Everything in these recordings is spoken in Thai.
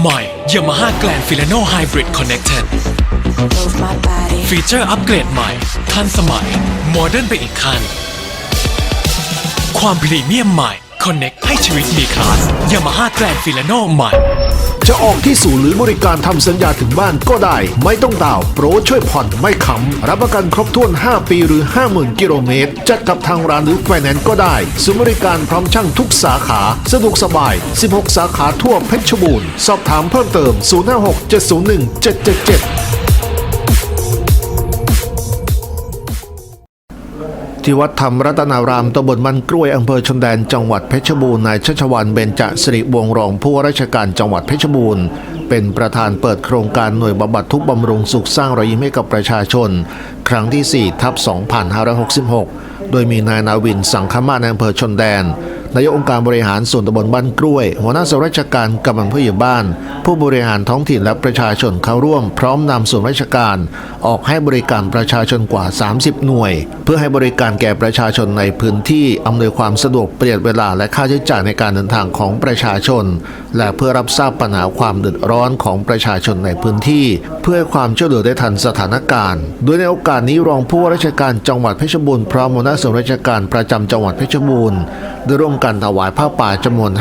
ใหม่ Yamaha Grand Filano Hybrid Connected ฟีเจอร์อัปเกรดใหม่ ทันสมัย โมเดิร์นไปอีกขั้นความพรีเมียมใหม่ Connect ให้ชีวิตมีคลาส Yamaha Grand Filano ใหม่ จะออกที่ศูนย์หรือบริการทำสัญญาถึงบ้านก็ได้ ไม่ต้องดาวโปรช่วยผ่อนไม่ค้ำรับประกันครบถ้วน 5 ปีหรือ 50,000 กิโลเมตร จัดกับทางร้านหรือไฟแนนซ์ก็ได้ศูนย์บริการพร้อมช่างทุกสาขาสะดวกสบาย 16 สาขาทั่วเพชรบูรณ์ สอบถามเพิ่มเติม 056 701 777 ที่วัดธรรมรัตนารามตำบลมันกล้วยอำเภอชนแดนจังหวัดเพชรบูรณ์นายชัชวันเบญจสิริวงรองผู้ว่าราชการจังหวัดเพชรบูรณ์เป็นประธานเปิดโครงการหน่วยบำบัดทุกบำรุงสุขสร้างรอยยิ้มให้กับประชาชน ครั้งที่4ทับ2566 โดยมีนายนาวินสังคมาในอำเภอชนแดน นายกองค์การบริหารส่วนตำบลบ้านกล้วย หัวหน้าส่วนราชการกำนันผู้ใหญ่บ้าน ผู้บริหารท้องถิ่นและประชาชนเข้าร่วม พร้อมนำส่วนราชการ ออกให้บริการประชาชนกว่า 30 หน่วย เพื่อให้บริการแก่ประชาชนในพื้นที่อำนวยความสะดวกประหยัดเวลาและค่าใช้จ่ายในการเดินทางของประชาชน และเพื่อรับทราบปัญหาความเดือดร้อนของประชาชนในพื้นที่ เพื่อให้ความช่วยเหลือได้ทันสถานการณ์ โดยในโอกาสนี้รองผู้ว่าราชการจังหวัดเพชรบูรณ์พร้อมหัวหน้าส่วนราชการประจำจังหวัดเพชรบูรณ์ได้ร่วมกันถวายผ้าป่าจำนวน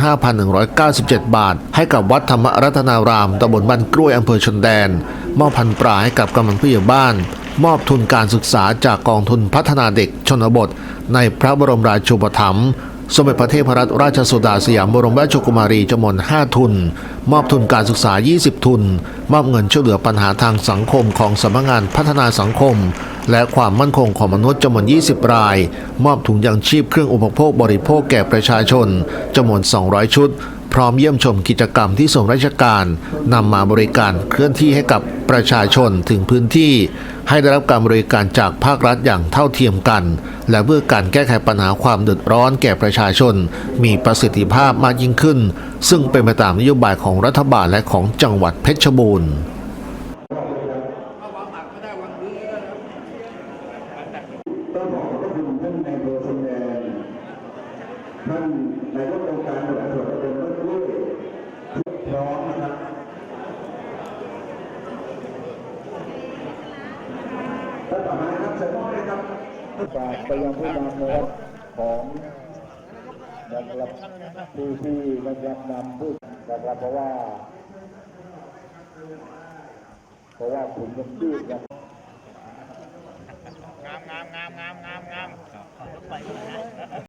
5,197 บาท ให้กับวัดธรรมรัตนารามตำบลบ้านกล้วยอำเภอชนแดน มอบพันปลาให้กับกำนันผู้ใหญ่บ้าน มอบทุนการศึกษาจากกองทุนพัฒนาเด็กชนบท ในพระบรมราชูปถัมภ์ สมเด็จพระเทพรัตนราชสุดาสยามบรมราชกุมารีจำนวน 5 ทุน มอบทุนการศึกษา 20 ทุน มอบเงินช่วยเหลือปัญหาทางสังคมของสำนักงานพัฒนาสังคม และความมั่นคงของมนุษย์จำนวน 20 ราย มอบถุงยางชีพเครื่องอุปโภคบริโภคแก่ประชาชนจำนวน 200 ชุด พร้อมเยี่ยมชมกิจกรรมที่ส่วนราชการนำมาบริการเคลื่อนที่ให้กับประชาชนถึงพื้นที่ ให้ได้รับการบริการจากภาครัฐอย่างเท่าเทียมกัน และเพื่อการแก้ไขปัญหาความเดือดร้อนแก่ประชาชน มีประสิทธิภาพมากยิ่งขึ้น ซึ่งเป็นไปตามนโยบายของรัฐบาลและของจังหวัดเพชรบูรณ์ท่านนายอำเภอชนแดนท่านนายกองค์การบริหารส่วนตำบลบ้านกล้วยพร้อมนะครับ และต่อมาครับเชิญมอบเลยครับฝากไปยังผู้นำนะครับของนะครับผู้ที่นะครับนำผู้นะครับเพราะว่า เพราะว่าผมเป็นชื่อครับงามงามงามงามงามงาม